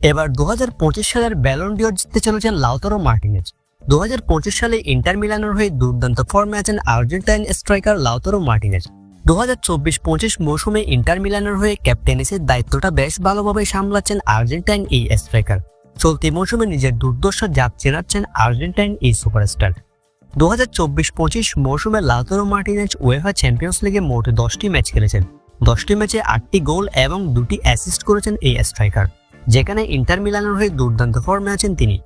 এবার দু হাজার পঁচিশ সালের ব্যালন ডিওর জিততে চলেছেন লাউতারো মার্টিনেজ। দু হাজার পঁচিশ সালে ইন্টার মিলানোর হয়ে দুর্দান্ত ফর্মে আছেন আর্জেন্টাইন স্ট্রাইকার লাউতারো মার্টিনেজ। দু হাজার চব্বিশ পঁচিশ মৌসুমে ইন্টার মিলানোর হয়ে ক্যাপ্টেনিসের দায়িত্বটা বেশ ভালোভাবে সামলাচ্ছেন আর্জেন্টাইন এই স্ট্রাইকার। চলতি মৌসুমে নিজের দুর্দশা জাপ চেনাচ্ছেন আর্জেন্টাইন এই সুপারস্টার। দু হাজার চব্বিশ পঁচিশ মৌসুমে লাউতারো মার্টিনেজ ওয়েফা চ্যাম্পিয়ন্স লিগে মোট দশটি ম্যাচ খেলেছেন। দশটি ম্যাচে আটটি গোল এবং দুটি অ্যাসিস্ট করেছেন এই স্ট্রাইকার। যেখানে ইন্টার মিলানোর হয়ে দুর্দান্ত ফর্মে আছেন তিনি।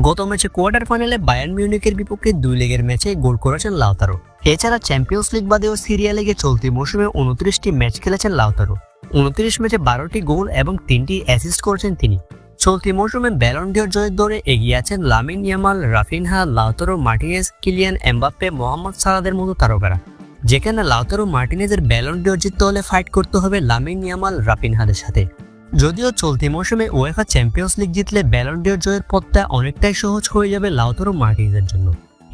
গত ম্যাচে কোয়ার্টার ফাইনালে বায়ার্ন মিউনিকের বিপক্ষে দুই লেগের ম্যাচে গোল করেছেন লাউতারো। এছাড়া চ্যাম্পিয়ন্স লিগ বাদেও সিরিয়া লিগে চলতি মৌসুমে উনত্রিশটি ম্যাচ খেলেছেন লাউতারো। উনত্রিশ ম্যাচে বারোটি গোল এবং তিনটি অ্যাসিস্ট করেছেন তিনি। চলতি মৌসুমে ব্যালন ডিওর জয়ের দৌড়ে এগিয়ে আছেন Lamine Yamal, Raphinha, Lautaro Martinez Kylian Mbappe, Mohamed সালাদের মতো তারকারা। যেখানে লাউতারো, মার্টিনেজের ব্যালন ডিওর জিততে হলে ফাইট করতে হবে লামিন ইয়ামাল, রাফিনহাদের সাথে। যদিও চলতি মৌসুমে ওয়েফা চ্যাম্পিয়ন্স লিগ জিতলে ব্যালন ডিওর জয়ের পথটা অনেকটাই সহজ হয়ে যাবে লাউতারো মার্টিনেজের জন্য।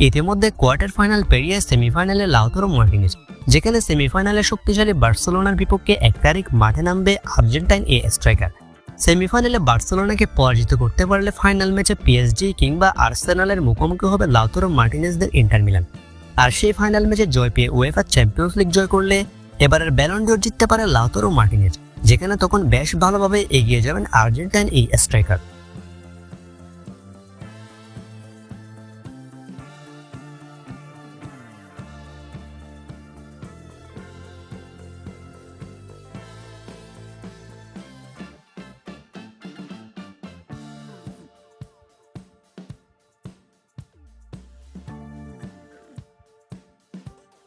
ইতিমধ্যে কোয়ার্টার ফাইনাল পেরিয়ে সেমিফাইনালে লাউতারো মার্টিনেজ, যেখানে সেমিফাইনালে শক্তিশালী বার্সেলোনার বিপক্ষে এক তারিখ মাঠে নামবে আর্জেন্টাইন এ স্ট্রাইকার। সেমিফাইনালে বার্সেলোনাকে পরাজিত করতে পারলে ফাইনাল ম্যাচে পিএসজি কিংবা আর্সেনালের মুখোমুখি হবে লাউতারো মার্টিনেজদের ইন্টার মিলান। আর সেই ফাইনাল ম্যাচে জয় পেয়ে ওয়েফা চ্যাম্পিয়ন্স লিগ জয় করলে এবারের ব্যালন ডিওর জিততে পারে লাউতারো মার্টিনেজ। যেখানে তখন বেশ ভালোভাবে এগিয়ে যাবেন আর্জেন্টাইন এই স্ট্রাইকার।